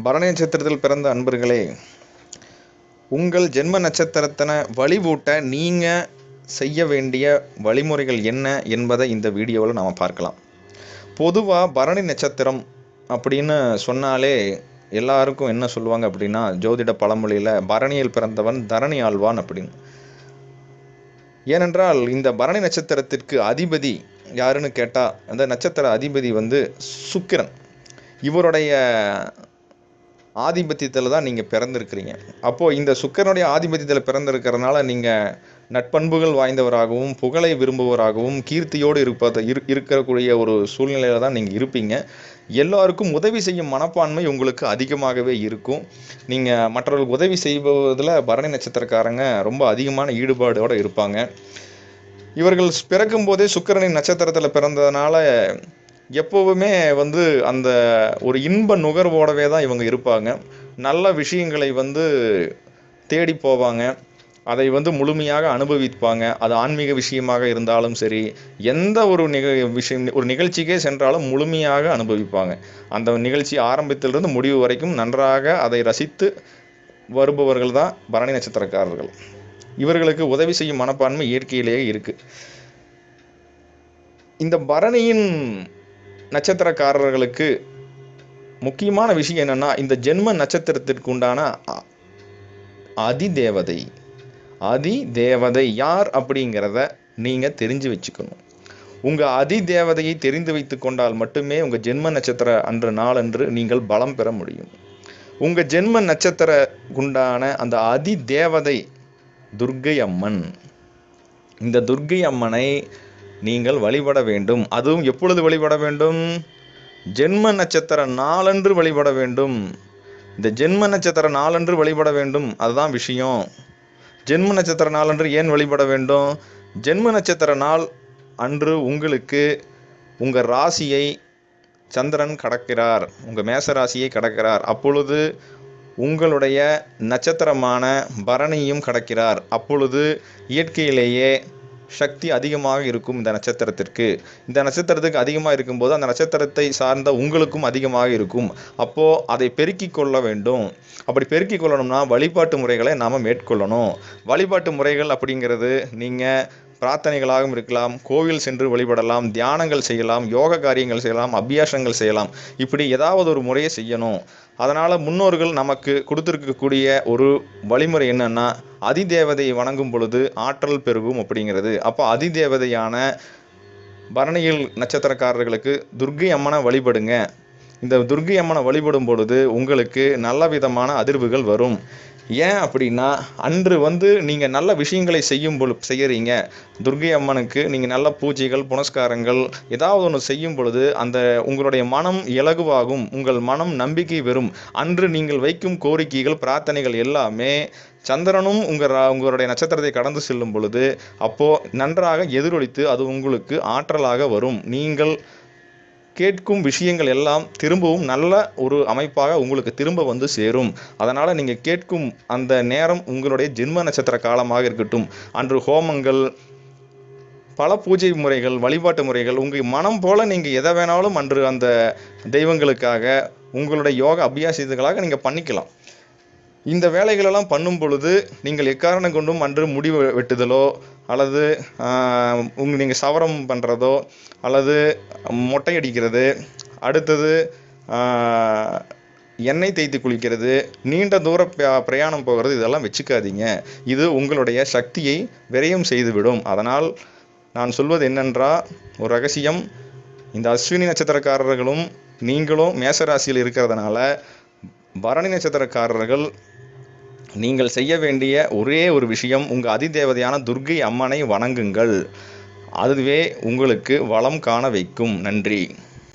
பரணி நட்சத்திரத்தில் பிறந்த அன்பர்களே உங்கள் ஜென்ம நட்சத்திரத்தினை வழிவூட்ட நீங்கள் செய்ய வேண்டிய வழிமுறைகள் என்ன என்பதை இந்த வீடியோவில் நாம் பார்க்கலாம். பொதுவாக பரணி நட்சத்திரம் அப்படின்னு சொன்னாலே எல்லாருக்கும் என்ன சொல்லுவாங்க அப்படின்னா ஜோதிட பழமொழியில் பரணியில் பிறந்தவன் தரணி ஆழ்வான் அப்படின்னு. ஏனென்றால் இந்த பரணி நட்சத்திரத்திற்கு அதிபதி யாருன்னு கேட்டால் அந்த நட்சத்திர அதிபதி வந்து சுக்கிரன். இவருடைய ஆதிபத்தியத்தில் தான் நீங்கள் பிறந்திருக்கிறீங்க. அப்போது இந்த சுக்கரனுடைய ஆதிபத்தியத்தில் பிறந்திருக்கிறதுனால நீங்கள் நட்பண்புகள் வாய்ந்தவராகவும் புகழை விரும்புவராகவும் கீர்த்தியோடு இருப்பது இரு இருக்கக்கூடிய ஒரு சூழ்நிலையில் தான் நீங்கள் இருப்பீங்க. எல்லோருக்கும் உதவி செய்யும் மனப்பான்மை உங்களுக்கு அதிகமாகவே இருக்கும். நீங்கள் மற்றவர்களுக்கு உதவி செய்வதில் பரணி நட்சத்திரக்காரங்க ரொம்ப அதிகமான ஈடுபாடோடு இருப்பாங்க. இவர்கள் பிறக்கும் போதே நட்சத்திரத்தில் பிறந்ததுனால எப்போவுமே வந்து அந்த ஒரு இன்ப நுகர்வோடவே தான் இவங்க இருப்பாங்க. நல்ல விஷயங்களை வந்து தேடி போவாங்க. அதை வந்து முழுமையாக அனுபவிப்பாங்க. அது ஆன்மீக விஷயமாக இருந்தாலும் சரி எந்த ஒரு நிக விஷயம் ஒரு நிகழ்ச்சிக்கே சென்றாலும் முழுமையாக அனுபவிப்பாங்க. அந்த நிகழ்ச்சி ஆரம்பத்திலிருந்து முடிவு வரைக்கும் நன்றாக அதை ரசித்து வருபவர்கள் தான் பரணி நட்சத்திரக்காரர்கள். இவர்களுக்கு உதவி செய்யும் மனப்பான்மை இயற்கையிலேயே இருக்குது இந்த பரணியின் நட்சத்திரக்காரர்களுக்கு முக்கியமான விஷயம் என்னன்னா இந்த ஜென்ம நட்சத்திரத்திற்கு உண்டான அதிதேவதை. அதிதேவதை யார் அப்படிங்கிறத நீங்கள் தெரிஞ்சு வச்சுக்கணும். உங்கள் அதிதேவதையை தெரிந்து வைத்து கொண்டால் மட்டுமே உங்கள் ஜென்ம நட்சத்திர அன்று நாளன்று நீங்கள் பலம் பெற முடியும். உங்கள் ஜென்ம நட்சத்திர உண்டான அந்த அதிதேவதை துர்க்கை அம்மன் இந்த துர்க்கை அம்மனை நீங்கள் வழிபட வேண்டும். அதுவும் எப்பொழுது வழிபட வேண்டும்? ஜென்ம நட்சத்திர நாளன்று வழிபட வேண்டும். இந்த ஜென்ம நட்சத்திர நாளன்று வழிபட வேண்டும். அதுதான் விஷயம். ஜென்ம நட்சத்திர நாளன்று ஏன் வழிபட வேண்டும்? ஜென்ம நட்சத்திர நாள் அன்று உங்களுக்கு உங்கள் ராசியை சந்திரன் கடக்கிறார். உங்கள் மேச ராசியை கடக்கிறார். அப்பொழுது உங்களுடைய நட்சத்திரமான பரணியும் கடக்கிறார். அப்பொழுது இயற்கையிலேயே சக்தி அதிகமாக இருக்கும் இந்த நட்சத்திரத்திற்கு. இந்த நட்சத்திரத்துக்கு அதிகமாக இருக்கும்போது அந்த நட்சத்திரத்தை சார்ந்த உங்களுக்கும் அதிகமாக இருக்கும். அப்போது அதை பெருக்கிக் கொள்ள வேண்டும். அப்படி பெருக்கிக் கொள்ளணும்னா வழிபாட்டு முறைகளை நாம் மேற்கொள்ளணும். வழிபாட்டு முறைகள் அப்படிங்கிறது நீங்கள் பிரார்த்தனைகளாகவும் இருக்கலாம் கோவில் சென்று வழிபடலாம் தியானங்கள் செய்யலாம் யோக காரியங்கள் செய்யலாம் அபியாசங்கள் செய்யலாம். இப்படி ஏதாவது ஒரு முறையை செய்யணும். அதனால் முன்னோர்கள் நமக்கு கொடுத்துருக்கக்கூடிய ஒரு வழிமுறை என்னென்னா அதிதேவதையை வணங்கும் பொழுது ஆற்றல் பெருகும் அப்படிங்கிறது. அப்போ அதிதேவதையான பரணியில் நட்சத்திரக்காரர்களுக்கு துர்க்கை அம்மனை வழிபடுங்க. இந்த துர்க்கை அம்மனை வழிபடும் பொழுது உங்களுக்கு நல்ல விதமான அதிர்வுகள் வரும். ஏன் அப்படின்னா அன்று வந்து நீங்கள் நல்ல விஷயங்களை செய்யும் பொழு செய்கிறீங்க துர்கை அம்மனுக்கு நீங்கள் நல்ல பூஜைகள் புனஸ்காரங்கள் ஏதாவது ஒன்று செய்யும் பொழுது அந்த உங்களுடைய மனம் இலகுவாகும் உங்கள் மனம் நம்பிக்கை வெறும் அன்று நீங்கள் வைக்கும் கோரிக்கைகள் பிரார்த்தனைகள் எல்லாமே சந்திரனும் உங்கள் ரா- உங்களுடைய நட்சத்திரத்தை கடந்து செல்லும் பொழுது அப்போது நன்றாக எதிரொலித்து அது உங்களுக்கு ஆற்றலாக வரும். நீங்கள் கேட்கும் விஷயங்கள் எல்லாம் திரும்பவும் நல்ல ஒரு அமைப்பாக உங்களுக்கு திரும்ப வந்து சேரும். அதனால் நீங்கள் கேட்கும் அந்த நேரம் உங்களுடைய ஜென்ம நட்சத்திர காலமாக இருக்கட்டும். அன்று ஹோமங்கள் பல பூஜை முறைகள் வழிபாட்டு முறைகள் உங்கள் மனம் போல் நீங்கள் எதை வேணாலும் அன்று அந்த தெய்வங்களுக்காக உங்களுடைய யோக அபியாசித்துகளாக நீங்கள் பண்ணிக்கலாம். இந்த வேலைகளெல்லாம் பண்ணும் பொழுது நீங்கள் எக்காரணம் கொண்டும் அன்று முடிவு வெட்டுதலோ அல்லது உங்க நீங்கள் சவரம் பண்ணுறதோ அல்லது மொட்டை அடிக்கிறது அடுத்தது எண்ணெய் தேய்த்து குளிக்கிறது நீண்ட தூர பிரயாணம் போகிறது இதெல்லாம் வச்சுக்காதீங்க. இது உங்களுடைய சக்தியை விரயம் செய்துவிடும். அதனால் நான் சொல்வது என்னென்றா ஒரு ரகசியம். இந்த அஸ்வினி நட்சத்திரக்காரர்களும் நீங்களும் மேசராசியில் இருக்கிறதுனால பரணி நட்சத்திரக்காரர்கள் நீங்கள் செய்ய வேண்டிய ஒரே ஒரு விஷயம் உங்கள் அதிதேவதையான துர்க்கை அம்மனை வணங்குங்கள். அதுவே உங்களுக்கு வளம் காண வைக்கும். நன்றி.